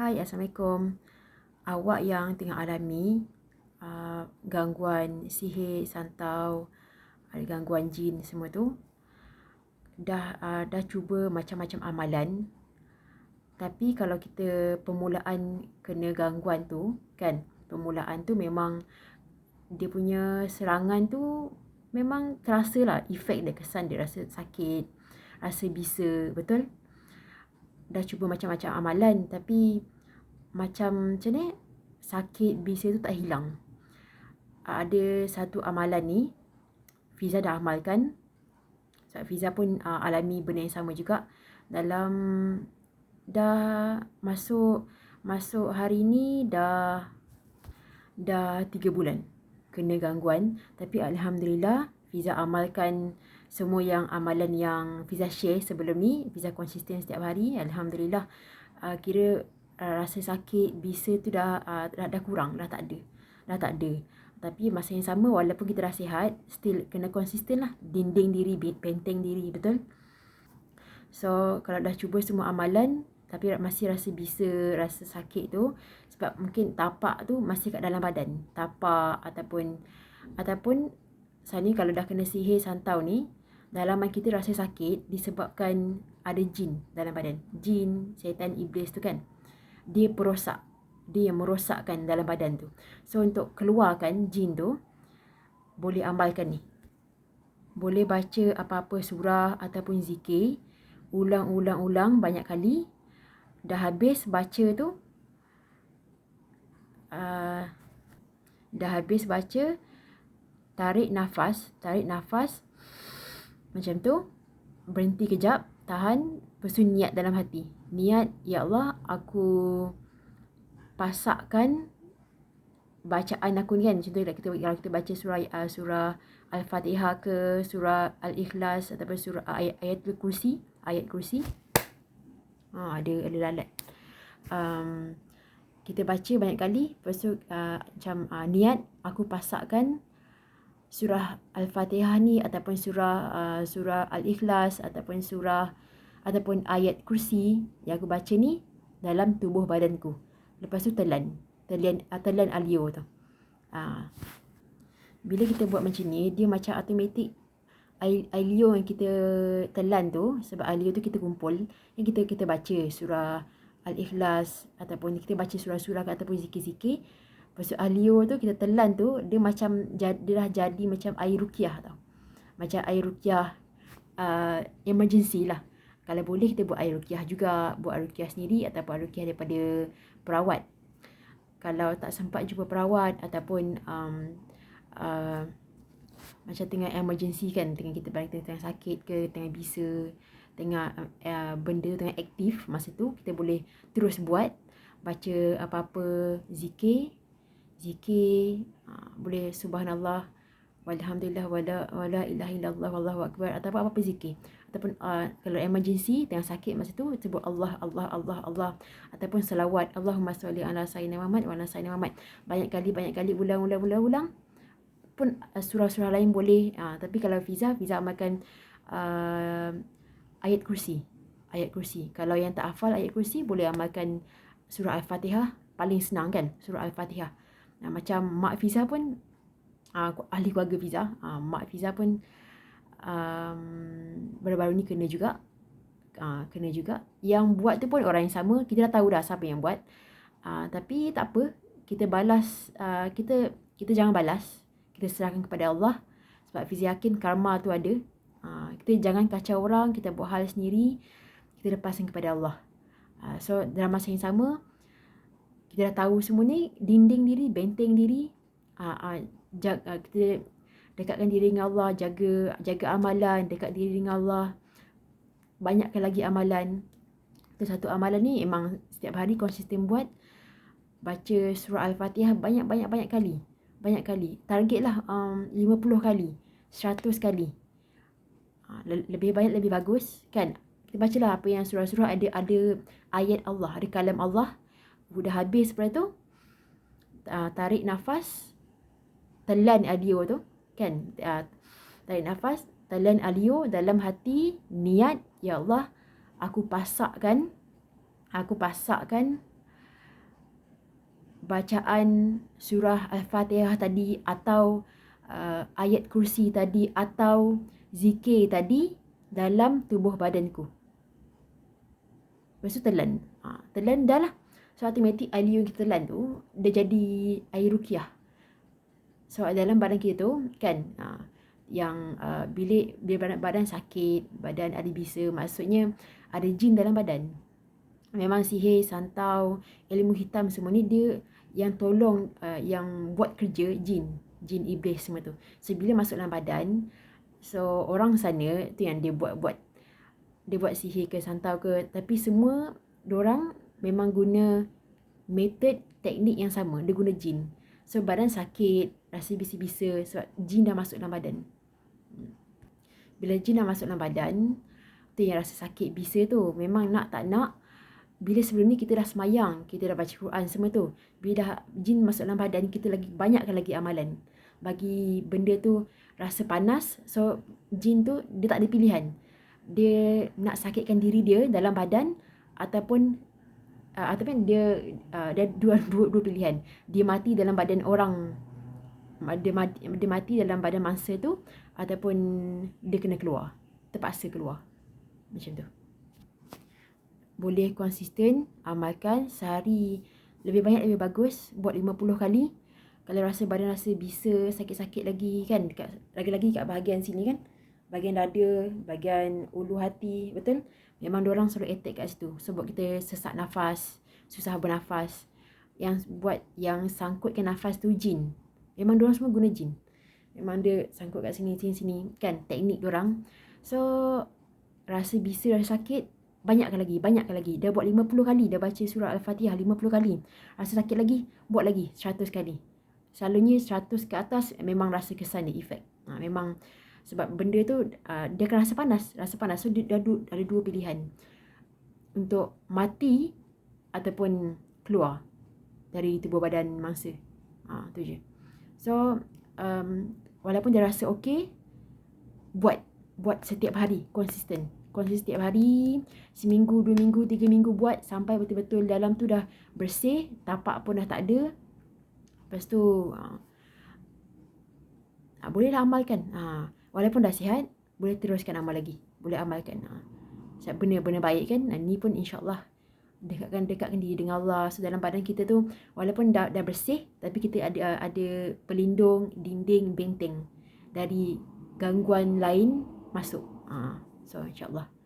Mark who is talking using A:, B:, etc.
A: Hai, Assalamualaikum. Awak yang tengah alami uh, gangguan sihir, santau, ada gangguan jin semua tu, dah uh, dah cuba macam-macam amalan. Tapi kalau kita permulaan kena gangguan tu, kan, permulaan tu memang dia punya serangan tu memang terasa lah efek dia, kesan dia rasa sakit, rasa bisa, betul? Dah cuba macam-macam amalan tapi macam macam ni sakit bisa tu tak hilang. Ada satu amalan ni Fiza dah amalkan. Sebab Fiza pun uh, alami benda yang sama juga dalam dah masuk masuk hari ni dah dah 3 bulan kena gangguan tapi alhamdulillah Fiza amalkan semua yang amalan yang Fiza share sebelum ni Fiza konsisten setiap hari Alhamdulillah. Uh, kira uh, rasa sakit bisa tu dah, uh, dah dah kurang dah tak ada. Dah tak ada. Tapi masa yang sama walaupun kita dah sihat still kena konsisten lah. Dinding diri benteng diri betul? So kalau dah cuba semua amalan tapi masih rasa bisa rasa sakit tu sebab mungkin tapak tu masih kat dalam badan. Tapak ataupun ataupun ni kalau dah kena sihir santau ni dalaman kita rasa sakit disebabkan ada jin dalam badan. Jin, syaitan, iblis tu kan. Dia perosak. Dia yang merosakkan dalam badan tu. So untuk keluarkan jin tu, boleh amalkan ni. Boleh baca apa-apa surah ataupun zikir. Ulang-ulang-ulang banyak kali. Dah habis baca tu. Uh, dah habis baca. Tarik nafas. Tarik nafas. Macam tu. Berhenti kejap. Tahan. Tu niat dalam hati. Niat, Ya Allah, aku pasakkan bacaan aku ni kan. Contohnya kita, kalau kita baca surah uh, surah Al-Fatihah ke, surah Al-Ikhlas ataupun surah uh, ayat, ayat kursi. Ayat kursi. Ha, ada ada lalat. Um, kita baca banyak kali. Lepas tu uh, macam uh, niat aku pasakkan surah Al-Fatihah ni ataupun surah uh, surah Al-Ikhlas ataupun surah ataupun ayat kursi yang aku baca ni dalam tubuh badanku. Lepas tu telan. Telan, uh, telan alio tu. Uh, bila kita buat macam ni, dia macam automatik alio yang kita telan tu sebab alio tu kita kumpul yang kita kita baca surah Al-Ikhlas ataupun kita baca surah-surah ataupun zikir-zikir Lepas tu alio tu kita telan tu dia macam dia dah jadi macam air rukiah tau. Macam air rukiah uh, emergency lah. Kalau boleh kita buat air rukiah juga, buat air rukiah sendiri ataupun air rukiah daripada perawat. Kalau tak sempat jumpa perawat ataupun um, uh, macam tengah emergency kan, tengah kita balik tengah, tengah sakit ke, tengah bisa, tengah uh, benda tengah aktif masa tu, kita boleh terus buat baca apa-apa zikir zikir ha, boleh subhanallah walhamdulillah wala wala ilaha illallah wallahu akbar atau apa-apa zikir. Ataupun uh, kalau emergency tengah sakit masa tu sebut Allah Allah Allah Allah. Ataupun selawat Allahumma salli ala sayyidina Muhammad wa ala sayyidina Muhammad. Banyak kali banyak kali ulang ulang ulang ulang pun uh, surah-surah lain boleh. Uh, tapi kalau Fiza Fiza amalkan uh, ayat kursi. Ayat kursi. Kalau yang tak hafal ayat kursi boleh amalkan surah al-Fatihah. Paling senang kan surah al-Fatihah Nah, macam Mak Fiza pun uh, ahli keluarga Fiza. Uh, Mak Fiza pun um, baru-baru ni kena juga. Uh, kena juga. Yang buat tu pun orang yang sama. Kita dah tahu dah siapa yang buat. Uh, tapi tak apa. Kita balas. Uh, kita kita jangan balas. Kita serahkan kepada Allah. Sebab Fiza yakin karma tu ada. Uh, kita jangan kacau orang. Kita buat hal sendiri. Kita lepaskan kepada Allah. Uh, so dalam masa yang sama kita dah tahu semua ni dinding diri benteng diri ah uh, uh, jag, uh, kita dekatkan diri dengan Allah jaga jaga amalan dekat diri dengan Allah. Banyakkan lagi amalan. Itu satu amalan ni memang setiap hari konsisten buat. Baca surah al-fatihah banyak banyak kali. Banyak kali. Targetlah um, 50 kali 100 kali. Uh, lebih banyak lebih bagus kan? Kita bacalah apa yang surah-surah ada ada ayat Allah ada kalam Allah Dah habis lepas tu uh, Tarik nafas Telan alio tu Kan uh, Tarik nafas Telan alio dalam hati Niat Ya Allah Aku pasakkan Aku pasakkan bacaan surah Al-Fatihah tadi atau uh, ayat kursi tadi atau zikir tadi dalam tubuh badanku. Lepas tu telan. Ha, telan dah lah. So automatic air liur kita telan tu, dia jadi air rukiah. So dalam badan kita tu kan, ha, yang uh, bilik bila badan, badan sakit, badan ada bisa, maksudnya ada jin dalam badan. Memang sihir, santau, ilmu hitam semua ni dia yang tolong uh, yang buat kerja jin, jin iblis semua tu. So bila masuk dalam badan, so orang sana tu yang dia buat-buat dia buat sihir ke santau ke, tapi semua orang memang guna method teknik yang sama, dia guna jin. So badan sakit, rasa bisa-bisa sebab jin dah masuk dalam badan. Bila jin dah masuk dalam badan tu yang rasa sakit bisa tu. Memang nak tak nak bila sebelum ni kita dah semayang kita dah baca Quran semua tu bila dah jin masuk dalam badan kita lagi banyakkan lagi amalan. Bagi benda tu rasa panas so jin tu dia tak ada pilihan. Dia nak sakitkan diri dia dalam badan ataupun uh, ataupun dia uh, dia dua, dua dua pilihan. Dia mati dalam badan orang dia mati, dia mati dalam badan mangsa tu ataupun dia kena keluar terpaksa keluar. Macam tu. Boleh konsisten amalkan sehari lebih banyak lebih bagus buat 50 kali. Kalau rasa badan rasa bisa sakit-sakit lagi kan dekat lagi-lagi kat bahagian sini kan bahagian dada bahagian ulu hati betul memang dia orang selalu attack kat situ sebab kita sesak nafas susah bernafas yang buat yang sangkutkan nafas tu jin Memang diorang semua guna jin. Memang dia sangkut kat sini, sini, sini. Kan teknik diorang. So, rasa bisa, rasa sakit, banyakkan lagi, banyakkan lagi. Dah buat 50 kali, dah baca surah Al-Fatihah 50 kali. Rasa sakit lagi, buat lagi 100 kali. Selalunya 100 ke atas memang rasa kesan dia, efek. Ha, memang sebab benda tu uh, dia akan rasa panas, rasa panas. So, dia, dia ada, ada dua pilihan. Untuk mati ataupun keluar dari tubuh badan mangsa. Ha, tu je. So um, walaupun dia rasa okey buat buat setiap hari konsisten konsisten setiap hari seminggu dua minggu tiga minggu buat sampai betul-betul dalam tu dah bersih tapak pun dah tak ada lepas tu uh, bolehlah amalkan uh, walaupun dah sihat boleh teruskan amal lagi. Boleh amalkan. Sebab benda-benda baik kan uh, ni pun insyaallah dekatkan dekatkan diri dengan Allah. So dalam badan kita tu walaupun dah dah bersih tapi kita ada ada pelindung dinding benteng dari gangguan lain masuk. Ha. So insyaallah